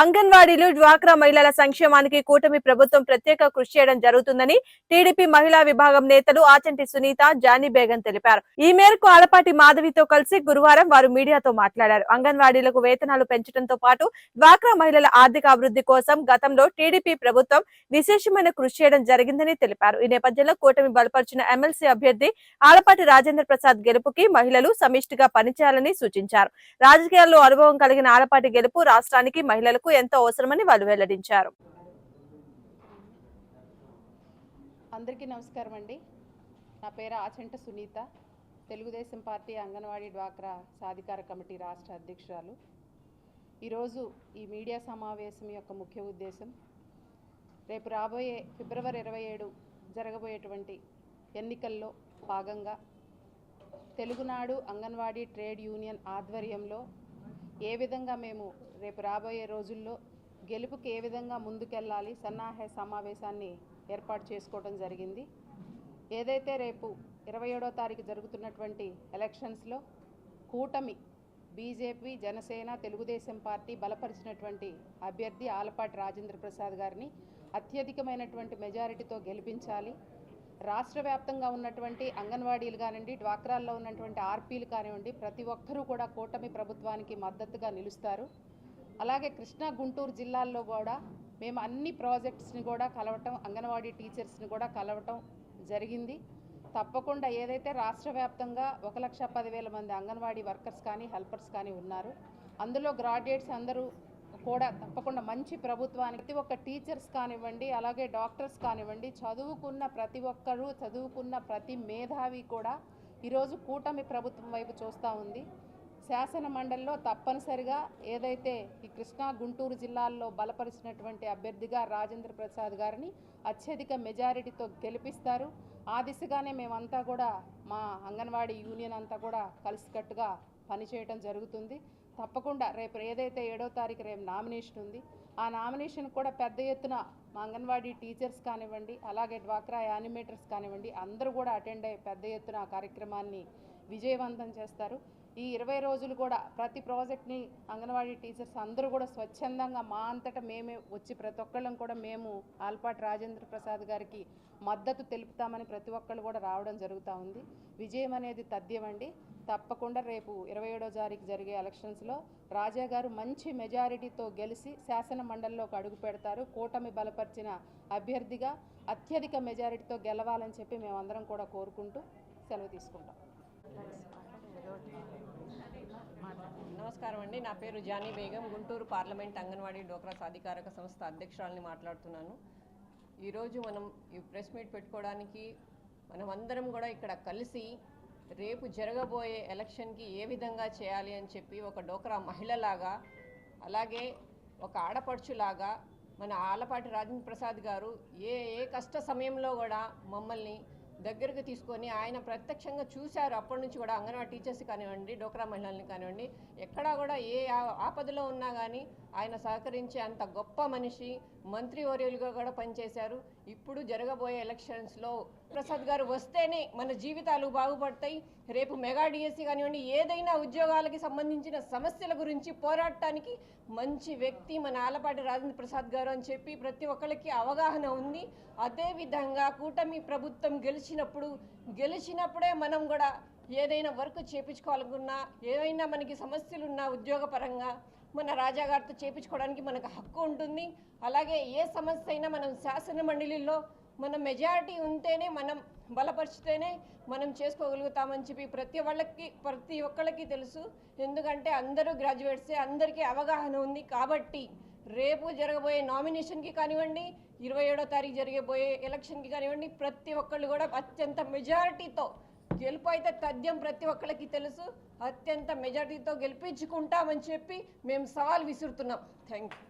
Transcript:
అంగన్వాడీలు డ్వాక్రా మహిళల సంక్షేమానికి కూటమి ప్రభుత్వం ప్రత్యేక కృషి చేయడం జరుగుతుందని టీడీపీ మహిళా విభాగం నేతలు ఆచంటి సునీత జానీ బేగం తెలిపారు. ఈ మేరకు ఆలపాటి మాధవితో కలిసి గురువారం వారు మీడియాతో మాట్లాడారు. అంగన్వాడీలకు వేతనాలు పెంచడంతో పాటు డ్వాక్రా మహిళల ఆర్థిక అభివృద్ధి కోసం గతంలో టీడీపీ ప్రభుత్వం విశేషమైన కృషి చేయడం జరిగిందని తెలిపారు. ఈ నేపథ్యంలో కూటమి బలపరిచిన ఎమ్మెల్సీ అభ్యర్థి ఆలపాటి రాజేంద్ర ప్రసాద్ గెలుపుకి మహిళలు సమిష్టిగా పనిచేయాలని సూచించారు. రాజకీయాల్లో అనుభవం కలిగిన ఆలపాటి గెలుపు రాష్ట్రానికి మహిళలకు ఎంతో అవసరమని వాళ్ళు వెల్లడించారు. అందరికీ నమస్కారం అండి. నా పేరు ఆచంట సునీత. తెలుగుదేశం పార్టీ అంగన్వాడీ డ్వాక్రా సాధికార కమిటీ రాష్ట్ర అధ్యక్షురాలు. ఈరోజు ఈ మీడియా సమావేశం యొక్క ముఖ్య ఉద్దేశం రేపు రాబోయే ఫిబ్రవరి ఇరవై ఏడు జరగబోయేటువంటి ఎన్నికల్లో భాగంగా తెలుగునాడు అంగన్వాడీ ట్రేడ్ యూనియన్ ఆధ్వర్యంలో ఏ విధంగా మేము రేపు రాబోయే రోజుల్లో గెలుపుకి ఏ విధంగా ముందుకెళ్ళాలి సన్నాహ సమావేశాన్ని ఏర్పాటు చేసుకోవడం జరిగింది. ఏదైతే రేపు ఇరవై ఏడో తారీఖు జరుగుతున్నటువంటి ఎలక్షన్స్లో కూటమి బీజేపీ జనసేన తెలుగుదేశం పార్టీ బలపరిచినటువంటి అభ్యర్థి ఆలపాటి రాజేంద్ర ప్రసాద్ గారిని అత్యధికమైనటువంటి మెజారిటీతో గెలిపించాలి. రాష్ట్ర వ్యాప్తంగా ఉన్నటువంటి అంగన్వాడీలు కానివ్వండి డ్వాక్రాల్లో ఉన్నటువంటి ఆర్పీలు కానివ్వండి ప్రతి ఒక్కరూ కూడా కూటమి ప్రభుత్వానికి మద్దతుగా నిలుస్తారు. అలాగే కృష్ణా గుంటూరు జిల్లాల్లో కూడా మేము అన్ని ప్రాజెక్ట్స్ని కూడా కలవటం అంగన్వాడీ టీచర్స్ని కూడా కలవటం జరిగింది. తప్పకుండా ఏదైతే రాష్ట్ర వ్యాప్తంగా ఒక లక్ష పదివేల మంది అంగన్వాడీ వర్కర్స్ కానీ హెల్పర్స్ కానీ ఉన్నారు అందులో గ్రాడ్యుయేట్స్ అందరూ కూడా తప్పకుండా మంచి ప్రభుత్వానికి ప్రతి ఒక్క టీచర్స్ కానివ్వండి అలాగే డాక్టర్స్ కానివ్వండి చదువుకున్న ప్రతి ఒక్కరూ చదువుకున్న ప్రతి మేధావి కూడా ఈరోజు కూటమి ప్రభుత్వం వైపు చూస్తూ ఉంది. శాసన మండలిలో తప్పనిసరిగా ఏదైతే ఈ కృష్ణా గుంటూరు జిల్లాల్లో బలపరిచినటువంటి అభ్యర్థిగా రాజేంద్ర ప్రసాద్ గారిని అత్యధిక మెజారిటీతో గెలిపిస్తారు. ఆ దిశగానే మేమంతా కూడా మా అంగన్వాడీ యూనియన్ అంతా కూడా కలిసికట్టుగా పనిచేయటం జరుగుతుంది. తప్పకుండా రేపు ఏదైతే ఏడో తారీఖు రేపు నామినేషన్ ఉంది ఆ నామినేషన్ కూడా పెద్ద ఎత్తున మా అంగన్వాడీ టీచర్స్ కానివ్వండి అలాగే డ్వాక్రా యానిమేటర్స్ కానివ్వండి అందరూ కూడా అటెండ్ అయ్యి పెద్ద ఎత్తున ఆ కార్యక్రమాన్ని విజయవంతం చేస్తారు. ఈ ఇరవై రోజులు కూడా ప్రతి ప్రాజెక్ట్ని అంగన్వాడీ టీచర్స్ అందరూ కూడా స్వచ్ఛందంగా మా అంతటా మేమే వచ్చి ప్రతి ఒక్కళ్ళం కూడా మేము ఆల్పాటి రాజేంద్ర ప్రసాద్ గారికి మద్దతు తెలుపుతామని ప్రతి ఒక్కళ్ళు కూడా రావడం జరుగుతూ ఉంది. విజయం అనేది తథ్యమండి తప్పకుండా రేపు ఇరవై ఏడో తారీఖు జరిగే ఎలక్షన్స్లో రాజా గారు మంచి మెజారిటీతో గెలిచి శాసన మండలిలోకి అడుగు పెడతారు. కూటమి బలపరిచిన అభ్యర్థిగా అత్యధిక మెజారిటీతో గెలవాలని చెప్పి మేమందరం కూడా కోరుకుంటూ సెలవు తీసుకుంటాం. నమస్కారం అండి. నా పేరు జానీ బేగం. గుంటూరు పార్లమెంట్ అంగన్వాడీ డోక్రా సాధికారక సంస్థ అధ్యక్షురాలని మాట్లాడుతున్నాను. ఈరోజు మనం ఈ ప్రెస్ మీట్ పెట్టుకోవడానికి మనం అందరం కూడా ఇక్కడ కలిసి రేపు జరగబోయే ఎలక్షన్కి ఏ విధంగా చేయాలి అని చెప్పి ఒక డోక్రా మహిళలాగా అలాగే ఒక ఆడపడుచులాగా మన ఆలపాటి రాజేంద్ర ప్రసాద్ గారు ఏ ఏ కష్ట సమయంలో కూడా మమ్మల్ని దగ్గరకు తీసుకొని ఆయన ప్రత్యక్షంగా చూశారు. అప్పటి నుంచి కూడా అంగన్వాడీ టీచర్స్ కానివ్వండి డోక్రా మహిళల్ని కానివ్వండి ఎక్కడా కూడా ఏ ఆ- ఆపదలో ఉన్నా కానీ ఆయన సహకరించే అంత గొప్ప మనిషి మంత్రి వర్యులుగా కూడా పనిచేశారు. ఇప్పుడు జరగబోయే ఎలక్షన్స్లో ప్రసాద్ గారు వస్తేనే మన జీవితాలు బాగుపడతాయి. రేపు మెగా డిఎస్సి కానివ్వండి ఏదైనా ఉద్యోగాలకి సంబంధించిన సమస్యల గురించి పోరాడటానికి మంచి వ్యక్తి మన ఆలపాటి రాజేంద్ర ప్రసాద్ గారు అని చెప్పి ప్రతి ఒక్కరికి అవగాహన ఉంది. అదేవిధంగా కూటమి ప్రభుత్వం గెలిచినప్పుడు గెలిచినప్పుడే మనం కూడా ఏదైనా వర్క్ చేపించుకోవాలనుకున్నా ఏదైనా మనకి సమస్యలున్నా ఉద్యోగపరంగా మన రాజాగారితో చేపించుకోవడానికి మనకు హక్కు ఉంటుంది. అలాగే ఏ సమస్య అయినా మనం శాసన మండలిలో మన మెజారిటీ ఉంటేనే మనం బలపరిచితేనే మనం చేసుకోగలుగుతామని చెప్పి ప్రతి వాళ్ళకి ప్రతి ఒక్కళ్ళకి తెలుసు. ఎందుకంటే అందరూ గ్రాడ్యుయేట్సే అందరికీ అవగాహన ఉంది కాబట్టి రేపు జరగబోయే నామినేషన్కి కానివ్వండి ఇరవై ఏడో తారీఖు జరిగబోయే ఎలక్షన్కి కానివ్వండి ప్రతి ఒక్కళ్ళు కూడా అత్యంత మెజారిటీతో గెలుపు అయితే తథ్యం ప్రతి ఒక్కళ్ళకి తెలుసు. అత్యంత మెజారిటీతో గెలిపించుకుంటామని చెప్పి మేము సవాల్ విసురుతున్నాం. Thank you